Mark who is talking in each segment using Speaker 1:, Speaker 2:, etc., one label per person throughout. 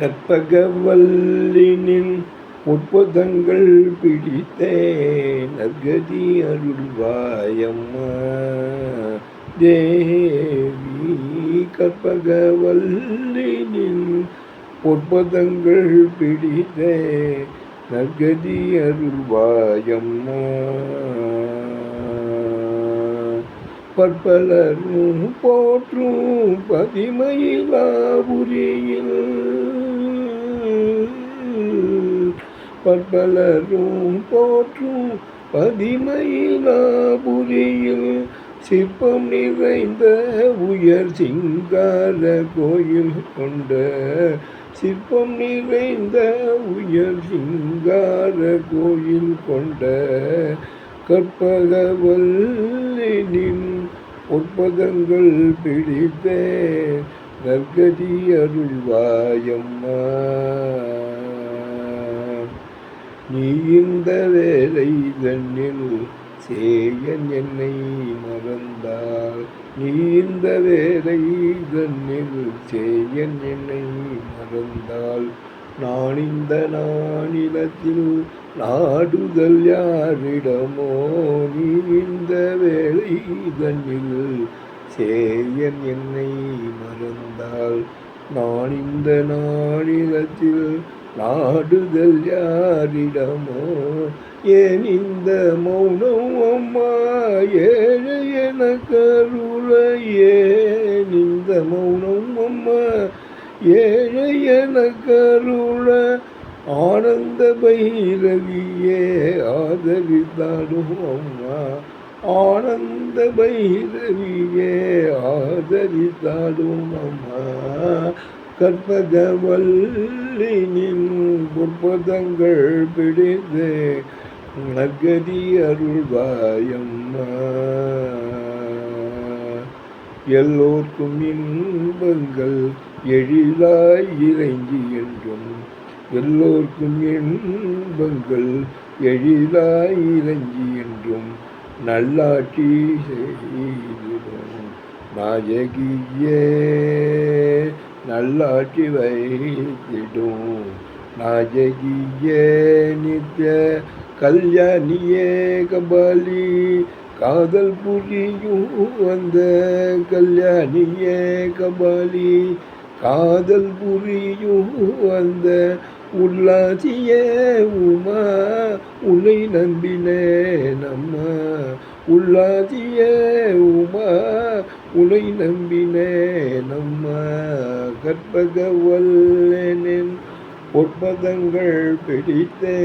Speaker 1: கற்பகவல்லினின் உட்புதங்கள் பிடித்தே நற்கதி அருள்வாயம்மா. தேவி கற்பகவல்லினின் உட்புதங்கள் பிடித்தே நற்கதி அருள்வாயம்மா. பற்பலரும் போற்றும் பதிமயிலாபுரியில் பற்பலரும் போற்றும் பதிமயிலாபுரியில் சிற்பம் நிறைந்த உயர் சிங்கார கோயில் கொண்ட சிற்பம் நிறைந்த உயர் சிங்கார கோயில் கொண்ட கற்பகவல்லின் பொற்பதங்கள் பிடித்த நற்கதி அருள்வாயம்மா. நீ இந்த வேலை தன்னில் சேயன் என்னை மறந்தால் நீ இந்த வேலை தன்னில் சேயன் என்னை மறந்தால் நான் இந்த நானிலத்தில் நாடுதல் யாரிடமோ நீ இந்த வேலை தன்னில் சேயன் என்னை மறந்தால் நான் இந்த நானிலத்தில் நாடுதல் யாரிடமோ? ஏன் இந்த மௌனம் அம்மா? ஏழை என கருள ஏன் இந்த மௌனம் அம்மா? ஏழை என கருள ஆனந்த பைரவியே. ஆதரித்தாடும் அம்மா ஆனந்த பைரவியே. ஆதரித்தாடும் அம்மா கற்பகவல்லினின் பொற்பதங்கள் பிடித்து நற்கதி அருள்வாயம்மா. எல்லோர்க்கும் இன்பங்கள் எழிலாய் இறங்கி என்றும் எல்லோர்க்கும் இன்பங்கள் எழிலாய் இறங்கி என்றும் நல்லாட்சி செய்திடும். நாயகியே நல்லாட்சி வைத்திடும் நாயகியே நித்ய கல்யாணியே கபாலி காதல் புரியும் வந்த கல்யாணியே கபாலி காதல் புரியும் வந்த உள்ளாச்சியே உமா உன்னை நம்பினே நம்ம உள்ளாச்சியே உமா உன்னை நம்பினே நம்ம கற்பகவல்லனின் பொற்பதங்கள் பிடித்தே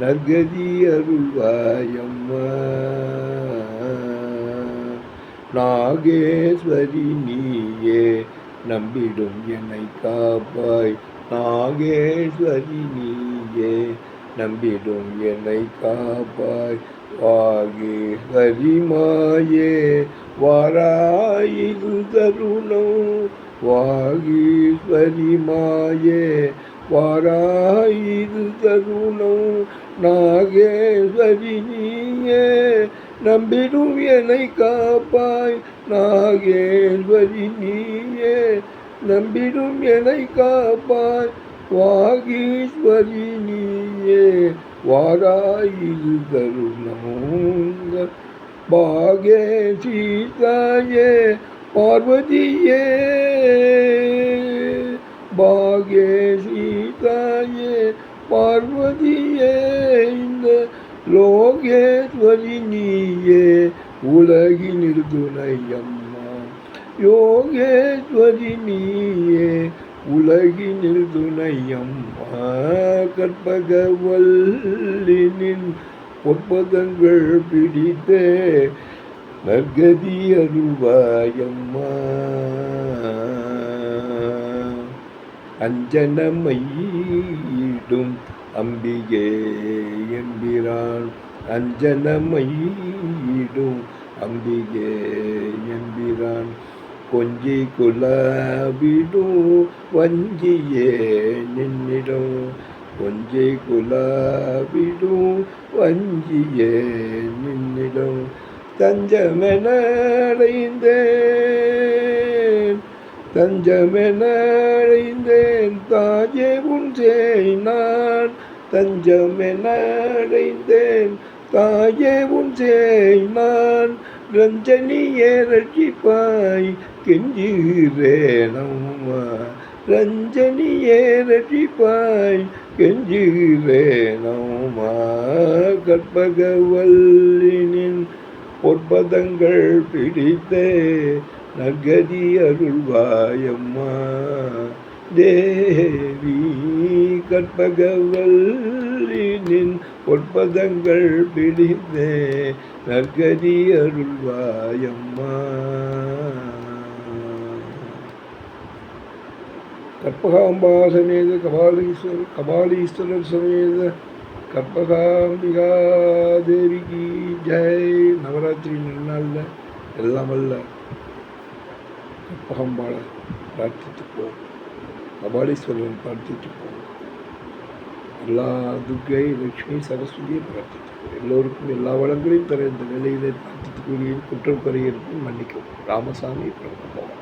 Speaker 1: நற்கதி அருள்வாயம்மா நாகேஸ்வரி நீயே நம்பிடும் என்னை காப்பாய். நாகேஸ்வரி நீயே நம்பிடும் என்னை காப்பாய். வாகி ஹரிமாயே வாராயிரு தருணம். வாகி ஹரிமாயே வாராயிரு தருணம். நாகேஸ்வரி நீயே நம்பிடும் என்னை காப்பாய். நாகேஸ்வரி நீயே நம்பிடும் என்னை காப்பாய். வாகீஸ்வரி நீயே வாராயிரு தருணம் பாகே சீதாயே பார்வதியே. பாகே சீதாயே பார்வதியே. இந்த லோகேஸ்வரி நீயே உலகினில் துணையம்மா. யோகேஸ்வரி நீயே உலகினில் துணையம்மா கற்பகவல்லினின் பொற்பதங்கள் பிடித்த நற்கதி அருள்வாயம்மா. அஞ்சனமையிடும் அம்பிகே எம்பிரான் அஞ்சனமையிடும் அம்பிகே எம்பிரான் கொஞ்சி குலாபிடும் வஞ்சியே நின்னிடும். கொஞ்சி குலாபிடும் வஞ்சியே நின்னிடும். தஞ்சமென அடைந்தேன் தஞ்சமென அடைந்தேன் தாயே உன் நான் தஞ்சமென தாயே உன் சேய் நான் ரஞ்சனியே ரட்சிப்பாய் கெஞ்சுகிறேனம்மா ரஞ்சனியே ரட்சிப்பாய் கெஞ்சுகிறேனம்மா கற்பகவல்லினின் பொற்பதங்கள் பிடித்தே நகதி அருள்வாயம்மா. தேவி கற்பகவல்லினின் பொற்பதங்கள் பிடித்தே நகதி அருள்வாயம்மா. கற்பகாம்பா சமேத கபாலீஸ்வரர் கபாலீஸ்வரர் சமேத கற்பகாம்பிகா தேவிக்கு ஜெய். நவராத்திரி நன்னாளில் எல்லாம் வல்ல கற்பகாம்பாளை பிரார்த்தித்துப்போம் கபாலீஸ்வரன் பிரார்த்தித்துப்போம் எல்லா துர்கை லட்சுமி சரஸ்வதியை பிரார்த்தித்து எல்லோருக்கும் எல்லா வளங்களையும் தர இந்த நிலையிலே பிரார்த்தித்துக்கூடிய குற்றம் குறையிருக்கும் மன்னிக்கும் ராமசாமி பிரபு